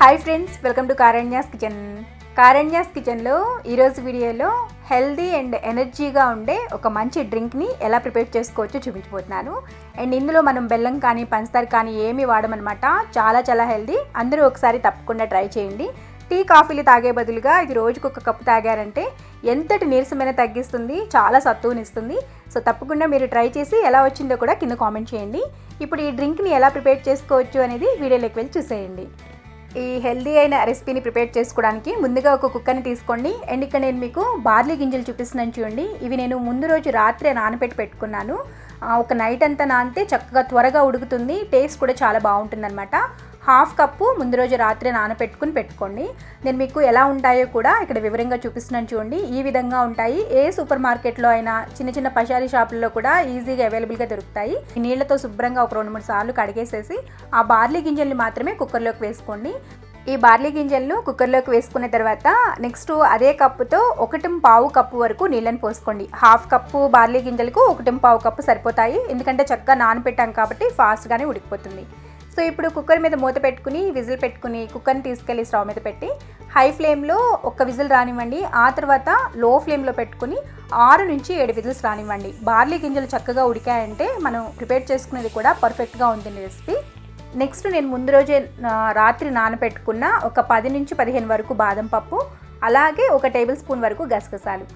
Hi friends welcome to Karanya's kitchen Karanya's కిచెన్లో ఈరోజు వీడియోలో హెల్దీ అండ్ ఎనర్జీగా ఉండే ఒక మంచి డ్రింక్ని ఎలా ప్రిపేర్ చేసుకోవచ్చో చూపించబోతున్నాను. అండ్ ఇందులో మనం బెల్లం కానీ పంచదార కానీ ఏమి వాడమనమాట చాలా చాలా హెల్దీ అందరూ ఒకసారి తప్పకుండా ట్రై చేయండి. టీ కాఫీలు తాగే బదులుగా ఇది రోజుకు ఒక కప్పు తాగారంటే ఎంతటి నీరసమైన తగ్గిస్తుంది చాలా సత్తువునిస్తుంది సో తప్పకుండా మీరు ట్రై చేసి ఎలా వచ్చిందో కూడా కింద కామెంట్ చేయండి. ఇప్పుడు ఈ డ్రింక్ని ఎలా ప్రిపేర్ చేసుకోవచ్చు అనేది వీడియోలోకి వెళ్ళి చూసేయండి. ఈ హెల్దీ అయిన రెసిపీని ప్రిపేర్ చేసుకోవడానికి ముందుగా ఒక కుక్కర్ని తీసుకోండి. అండ్ ఇక్కడ నేను మీకు బార్లీ గింజలు చూపిస్తున్నాను చూడండి. ఇవి నేను ముందు రోజు రాత్రి నానబెట్టి పెట్టుకున్నాను. ఒక నైట్ అంతా నానితే చక్కగా త్వరగా ఉడుకుతుంది. టేస్ట్ కూడా చాలా బాగుంటుందన్నమాట. హాఫ్ కప్పు ముందు రోజు రాత్రి నానబెట్టుకుని పెట్టుకోండి. నేను మీకు ఎలా ఉంటాయో కూడా ఇక్కడ వివరంగా చూపిస్తున్నాను చూడండి. ఈ విధంగా ఉంటాయి. ఏ సూపర్ మార్కెట్లో అయినా చిన్న చిన్న పషారీ షాపుల్లో కూడా ఈజీగా అవైలబుల్గా దొరుకుతాయి. నీళ్ళతో నీళ్ళతో శుభ్రంగా ఒక రెండు మూడు సార్లు కడిగేసేసి ఆ బార్లీ గింజల్ని మాత్రమే కుక్కర్లోకి వేసుకోండి. ఈ బార్లీ గింజలను కుక్కర్లోకి వేసుకున్న తర్వాత నెక్స్ట్ అదే కప్పుతో ఒకటి పావు కప్పు వరకు నీళ్ళని పోసుకోండి. హాఫ్ కప్పు బార్లీ గింజలకు ఒకటి పావు కప్పు సరిపోతాయి. ఎందుకంటే చక్కగా నానబెట్టాం కాబట్టి ఫాస్ట్గానే ఉడికిపోతుంది. సో ఇప్పుడు కుక్కర్ మీద మూత పెట్టుకుని విజిల్ పెట్టుకుని కుక్కర్ని తీసుకెళ్ళి స్టవ్ మీద పెట్టి హై ఫ్లేమ్లో ఒక విజిల్ రానివ్వండి. ఆ తర్వాత లో ఫ్లేమ్లో పెట్టుకుని ఆరు నుంచి ఏడు విజిల్స్ రానివ్వండి. బార్లీ గింజలు చక్కగా ఉడికాయంటే మనం ప్రిపేర్ చేసుకునేది కూడా పర్ఫెక్ట్గా ఉంటుంది రెసిపీ. నెక్స్ట్ నేను ముందు రోజే రాత్రి నానబెట్టుకున్న ఒక పది నుంచి పదిహేను వరకు బాదం పప్పు అలాగే ఒక టేబుల్ స్పూన్ వరకు గసగసాలు.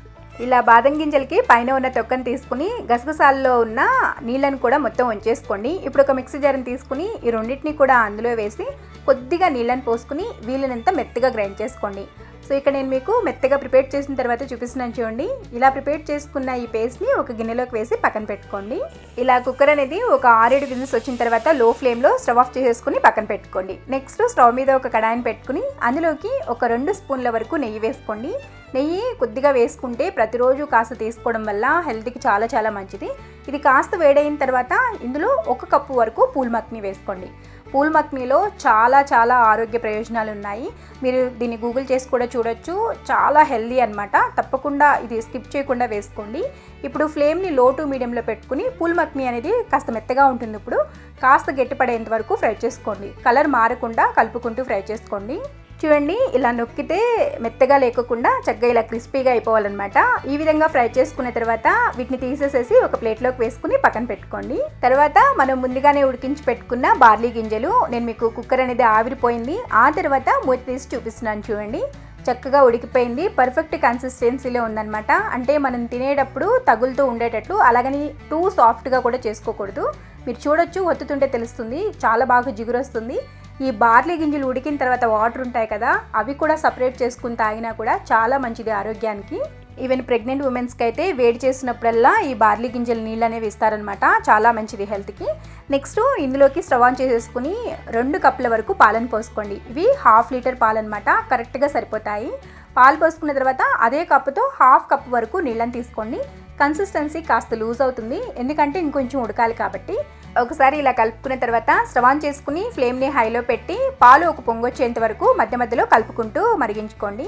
ఇలా బాదం గింజలకి పైన ఉన్న తొక్కను తీసుకుని గసగసాల్లో ఉన్న నీళ్ళను కూడా మొత్తం వంచేసుకోండి ఇప్పుడు ఒక మిక్సీ జార్ని తీసుకుని ఈ రెండింటిని కూడా అందులో వేసి కొద్దిగా నీళ్ళని పోసుకుని వీలైనంత మెత్తగా గ్రైండ్ చేసుకోండి. సో ఇక్కడ నేను మీకు మెత్తగా ప్రిపేర్ చేసిన తర్వాత చూపిస్తున్నాను చూడండి. ఇలా ప్రిపేర్ చేసుకున్న ఈ పేస్ట్ని ఒక గిన్నెలోకి వేసి పక్కన పెట్టుకోండి. ఇలా కుక్కర్ అనేది ఒక ఆరేడు విజిల్స్ వచ్చిన తర్వాత లో ఫ్లేమ్లో స్టవ్ ఆఫ్ చేసేసుకుని పక్కన పెట్టుకోండి. నెక్స్ట్ స్టవ్ మీద ఒక కడాయిని పెట్టుకుని అందులోకి ఒక రెండు స్పూన్ల వరకు నెయ్యి వేసుకోండి. నెయ్యి కొద్దిగా వేసుకుంటే ప్రతిరోజు కాస్త తీసుకోవడం వల్ల హెల్త్కి చాలా చాలా మంచిది. ఇది కాస్త వేడైన తర్వాత ఇందులో ఒక కప్పు వరకు పూల్ మక్ని వేసుకోండి. పూల్ మత్మీలో చాలా చాలా ఆరోగ్య ప్రయోజనాలు ఉన్నాయి మీరు దీన్ని గూగుల్ చేసి కూడా చూడొచ్చు. చాలా హెల్దీ అనమాట తప్పకుండా ఇది స్కిప్ చేయకుండా వేసుకోండి. ఇప్పుడు ఫ్లేమ్ని లో టు మీడియంలో పెట్టుకుని పూల్ మత్మీ అనేది కాస్త మెత్తగా ఉంటుంది ఇప్పుడు కాస్త గట్టిపడేంత వరకు ఫ్రై చేసుకోండి. కలర్ మారకుండా కలుపుకుంటూ ఫ్రై చేసుకోండి. చూడండి ఇలా నొక్కితే మెత్తగా లేకుండా చక్కగా ఇలా క్రిస్పీగా అయిపోవాలన్నమాట. ఈ విధంగా ఫ్రై చేసుకున్న తర్వాత వీటిని తీసేసేసి ఒక ప్లేట్లోకి వేసుకుని పక్కన పెట్టుకోండి. తర్వాత మనం ముందుగానే ఉడికించి పెట్టుకున్న బార్లీ గింజలు నేను మీకు కుక్కర్ అనేది ఆవిరిపోయింది. ఆ తర్వాత మూత తీసి చూపిస్తున్నాను చూడండి. చక్కగా ఉడికిపోయింది పర్ఫెక్ట్ కన్సిస్టెన్సీలో ఉందన్నమాట. అంటే మనం తినేటప్పుడు తగులుతూ ఉండేటట్లు అలాగని టూ సాఫ్ట్గా కూడా చేసుకోకూడదు. మీరు చూడొచ్చు ఒత్తుతుంటే తెలుస్తుంది. చాలా బాగా జిగురు వస్తుంది ఈ బార్లీ గింజలు ఉడికిన తర్వాత వాటర్ ఉంటాయి కదా అవి కూడా సపరేట్ చేసుకుని తాగినా కూడా చాలా మంచిది ఆరోగ్యానికి. ఈవెన్ ప్రెగ్నెంట్ ఉమెన్స్కి అయితే వేడి చేసినప్పుడల్లా ఈ బార్లీ గింజల నీళ్ళు అనేవి ఇస్తారనమాట చాలా మంచిది హెల్త్కి. నెక్స్ట్ ఇందులోకి స్టవ్ ఆన్ చేసేసుకుని రెండు కప్పుల వరకు పాలను పోసుకోండి. ఇవి హాఫ్ లీటర్ పాలు అనమాట కరెక్ట్గా సరిపోతాయి. పాలు పోసుకున్న తర్వాత అదే కప్పుతో హాఫ్ కప్ వరకు నీళ్ళని తీసుకోండి. కన్సిస్టెన్సీ కాస్త లూజ్ అవుతుంది ఎందుకంటే ఇంకొంచెం ఉడకాలి కాబట్టి. ఒకసారి ఇలా కలుపుకున్న తర్వాత స్టవ్ ఆన్ చేసుకుని ఫ్లేమ్ని హైలో పెట్టి పాలు ఒక పొంగొచ్చేంత వరకు మధ్య మధ్యలో కలుపుకుంటూ మరిగించుకోండి.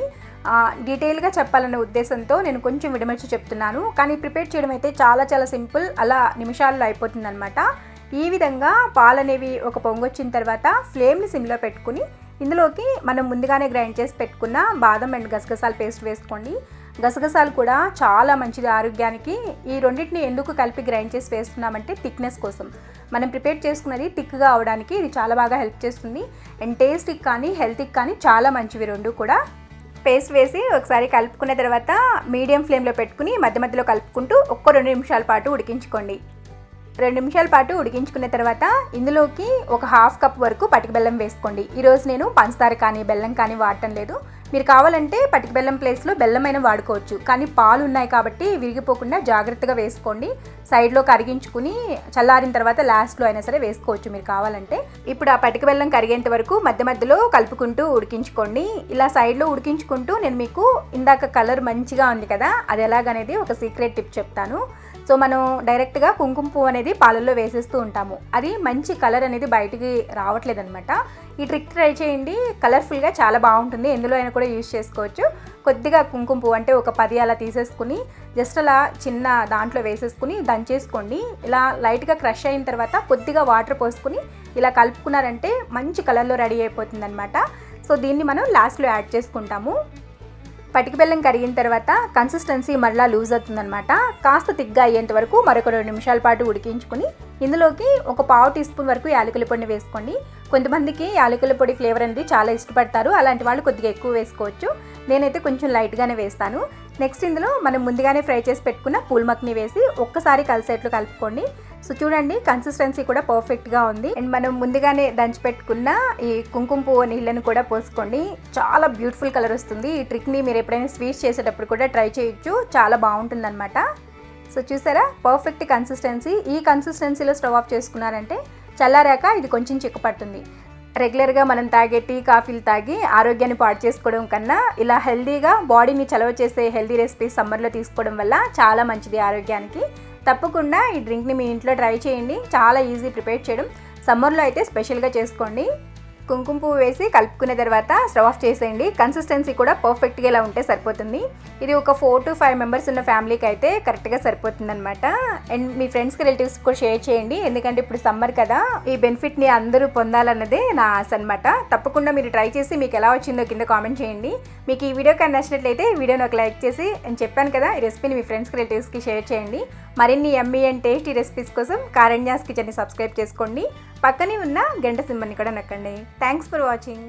డీటెయిల్గా చెప్పాలనే ఉద్దేశంతో నేను కొంచెం విడమర్చి చెప్తున్నాను. కానీ ప్రిపేర్ చేయడం అయితే చాలా చాలా సింపుల్ అలా నిమిషాల్లో అయిపోతుంది ఈ విధంగా పాలు అనేవి ఒక పొంగొచ్చిన తర్వాత ఫ్లేమ్ని సిమ్లో పెట్టుకుని ఇందులోకి మనం ముందుగానే గ్రైండ్ చేసి పెట్టుకున్న బాదం అండ్ గసగసాల పేస్ట్ వేసుకోండి. గసగసాలు కూడా చాలా మంచిది ఆరోగ్యానికి. ఈ రెండింటిని ఎందుకు కలిపి గ్రైండ్ చేసి వేస్తున్నామంటే థిక్నెస్ కోసం. మనం ప్రిపేర్ చేసుకున్నది థిక్గా అవడానికి ఇది చాలా బాగా హెల్ప్ చేస్తుంది. అండ్ టేస్ట్కి కానీ హెల్త్కి కానీ చాలా మంచివి రెండు కూడా. పేస్ట్ వేసి ఒకసారి కలుపుకున్న తర్వాత మీడియం ఫ్లేమ్లో పెట్టుకుని మధ్య మధ్యలో కలుపుకుంటూ ఒక్క రెండు నిమిషాల పాటు ఉడికించుకోండి. రెండు నిమిషాల పాటు ఉడికించుకున్న తర్వాత ఇందులోకి ఒక హాఫ్ కప్ వరకు పటిక బెల్లం వేసుకోండి. ఈరోజు నేను పంచదార కానీ బెల్లం కానీ వాడటం లేదు. మీరు కావాలంటే పటిక బెల్లం ప్లేస్లో బెల్లమైన వాడుకోవచ్చు. కానీ పాలు ఉన్నాయి కాబట్టి విరిగిపోకుండా జాగ్రత్తగా వేసుకోండి. సైడ్లో కరిగించుకుని చల్లారిన తర్వాత లాస్ట్లో అయినా సరే వేసుకోవచ్చు మీరు కావాలంటే. ఇప్పుడు ఆ పటిక బెల్లం కరిగేంత వరకు మధ్య మధ్యలో కలుపుకుంటూ ఉడికించుకోండి. ఇలా సైడ్లో ఉడికించుకుంటూ నేను మీకు ఇందాక కలర్ మంచిగా ఉంది కదా అది ఎలాగనేది ఒక సీక్రెట్ టిప్ చెప్తాను. సో మనం డైరెక్ట్గా కుంకుమ పువ్వు అనేది పాలల్లో వేసేస్తూ ఉంటాము. అది మంచి కలర్ అనేది బయటికి రావట్లేదు అనమాట ఈ ట్రిక్ ట్రై చేయండి. కలర్ఫుల్గా చాలా బాగుంటుంది. ఎందులో అయినా కూడా యూజ్ చేసుకోవచ్చు. కొద్దిగా కుంకుమ పువ్వు అంటే ఒక పది అలా తీసేసుకుని జస్ట్ అలా చిన్న దాంట్లో వేసేసుకుని దంచేసుకోండి. ఇలా లైట్గా క్రష్ అయిన తర్వాత కొద్దిగా వాటర్ పోసుకుని ఇలా కలుపుకున్నారంటే మంచి కలర్లో రెడీ అయిపోతుంది అనమాట సో దీన్ని మనం లాస్ట్లో యాడ్ చేసుకుంటాము. పటిక బెల్లం కరిగిన తర్వాత కన్సిస్టెన్సీ మరలా లూజ్ అవుతుందనమాట కాస్త తిగ్గా అయ్యేంత వరకు మరొక రెండు నిమిషాల పాటు ఉడికించుకుని ఇందులోకి ఒక పావు టీ స్పూన్ వరకు యాలకుల పొడిని వేసుకోండి. కొంతమందికి యాలకుల పొడి ఫ్లేవర్ అనేది చాలా ఇష్టపడతారు. అలాంటి వాళ్ళు కొద్దిగా ఎక్కువ వేసుకోవచ్చు. నేనైతే కొంచెం లైట్గానే వేస్తాను. నెక్స్ట్ ఇందులో మనం ముందుగానే ఫ్రై చేసి పెట్టుకున్న పూల్ మక్ని వేసి ఒక్కసారి కలిసేట్లు కలుపుకోండి. సో చూడండి కన్సిస్టెన్సీ కూడా పర్ఫెక్ట్గా ఉంది. అండ్ మనం ముందుగానే దంచి పెట్టుకున్న ఈ కుంకుమ పువ్వు నీళ్ళను కూడా పోసుకోండి. చాలా బ్యూటిఫుల్ కలర్ వస్తుంది. ఈ ట్రిక్ని మీరు ఎప్పుడైనా స్వీట్స్ చేసేటప్పుడు కూడా ట్రై చేయొచ్చు. చాలా బాగుంటుంది అనమాట సో చూసారా? పర్ఫెక్ట్ కన్సిస్టెన్సీ ఈ కన్సిస్టెన్సీలో స్టవ్ ఆఫ్ చేసుకున్నారంటే చల్లారాక ఇది కొంచెం చిక్కుపడుతుంది రెగ్యులర్గా మనం తాగే టీ కాఫీలు తాగి ఆరోగ్యాన్ని పాడు చేసుకోవడం కన్నా ఇలా హెల్దీగా బాడీని చలవ చేసే హెల్దీ రెసిపీస్ సమ్మర్లో తీసుకోవడం వల్ల చాలా మంచిది ఆరోగ్యానికి. తప్పకుండా ఈ డ్రింక్ని మీ ఇంట్లో ట్రై చేయండి. చాలా ఈజీ ప్రిపేర్ చేయడం. సమ్మర్లో అయితే స్పెషల్గా చేసుకోండి. కుంకుమ పువ్వు వేసి కలుపుకున్న తర్వాత స్టవ్ ఆఫ్ చేసేయండి. కన్సిస్టెన్సీ కూడా పర్ఫెక్ట్గా ఇలా ఉంటే సరిపోతుంది. ఇది ఒక ఫోర్ టు ఫైవ్ మెంబర్స్ ఉన్న ఫ్యామిలీకి అయితే కరెక్ట్గా సరిపోతుంది అనమాట అండ్ మీ ఫ్రెండ్స్కి రిలేటివ్స్ కూడా షేర్ చేయండి. ఎందుకంటే ఇప్పుడు సమ్మర్ కదా ఈ బెనిఫిట్ని అందరూ పొందాలన్నదే నా ఆశ అనమాట తప్పకుండా మీరు ట్రై చేసి మీకు ఎలా వచ్చిందో కింద కామెంట్ చేయండి. మీకు ఈ వీడియో కానీ నచ్చినట్లయితే వీడియోని ఒక లైక్ చేసి నేను చెప్పాను కదా ఈ రెసిపీని మీ ఫ్రెండ్స్కి రిలేటివ్స్కి షేర్ చేయండి. మరిన్ని ఎమ్మీ అండ్ టేస్టీ రెసిపీస్ కోసం కారణ్యాస్ కిచెన్ని సబ్స్క్రైబ్ చేసుకోండి. పక్కనే ఉన్న గంట సింబల్ని కూడా నొక్కండి. Thanks for watching